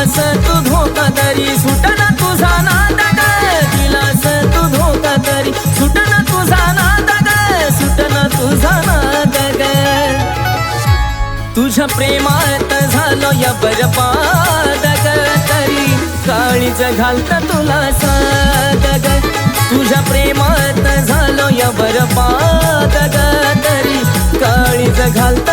दिलास तू धोका तरी सुटना तुझा नाद ग. दिलास तू धोका तरी सुटना तुझा नाद ग. सुटना तुझा नाद ग. तुझ्या प्रेमात झालो या बरबाद ग. तरी काळीच घालत तुला साद ग. तुझ्या प्रेमात झालो या बरबाद ग. तरी काळीच घालत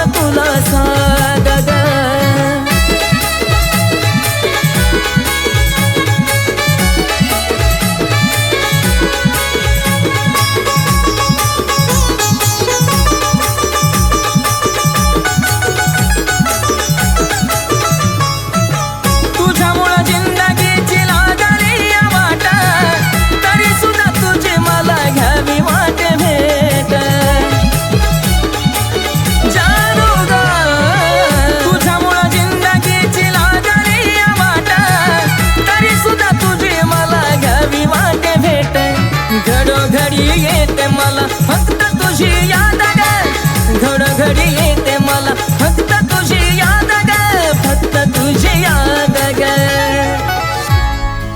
घडोघडी येते मला. फक्त तुझी याद ग. घडोघडी येते मला. फक्त तुझी याद ग. फक्त तुझी याद ग.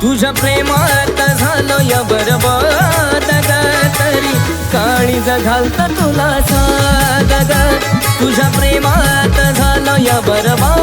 तुझ्या प्रेमात झालो या बरबाद ग. तरी काळी घालत तुला साद ग. तुझ्या प्रेमात झालो या बरबाद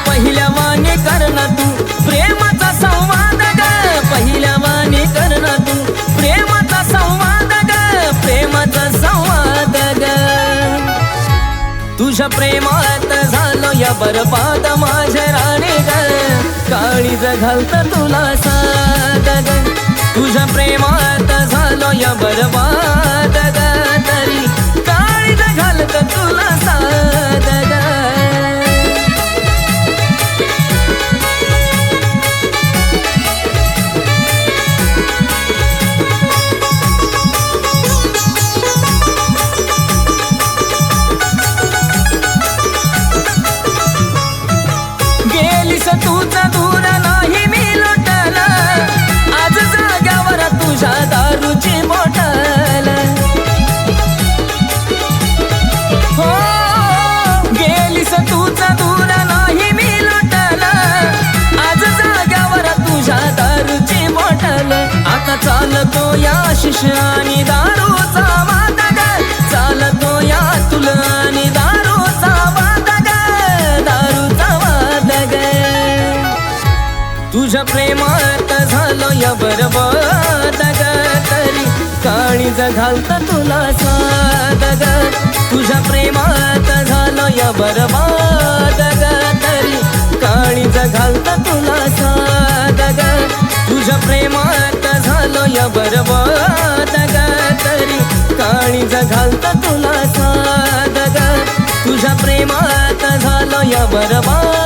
अग पहिल्या वाणी ना तू. प्रेमाचा संवाद ग. पहिल्या वाणी ना तू. प्रेमाचा संवाद ग. प्रेमाचा संवाद ग. तुझ्या प्रेमात झालो या बरबाद माझ्या राणी ग. काळी घालत तुला साद ग. तुझ्या प्रेमात झालो या बरबाद चालतो या शिष आणि दारूचा वादग चालतो या तुल आणि दारूचा वादग दारूचा वादग तुझ्या प्रेमात झालो या बरबादग तरी काळी जघालत तुला सादग तुझ्या प्रेमात झालो या बरबादग तरी काळी घालत तुला सादग तुझ्या प्रेमात माझ्या बरबाद ग तरी काळी घालत तुला साद ग तुझ्या प्रेमात झालं या बरबाद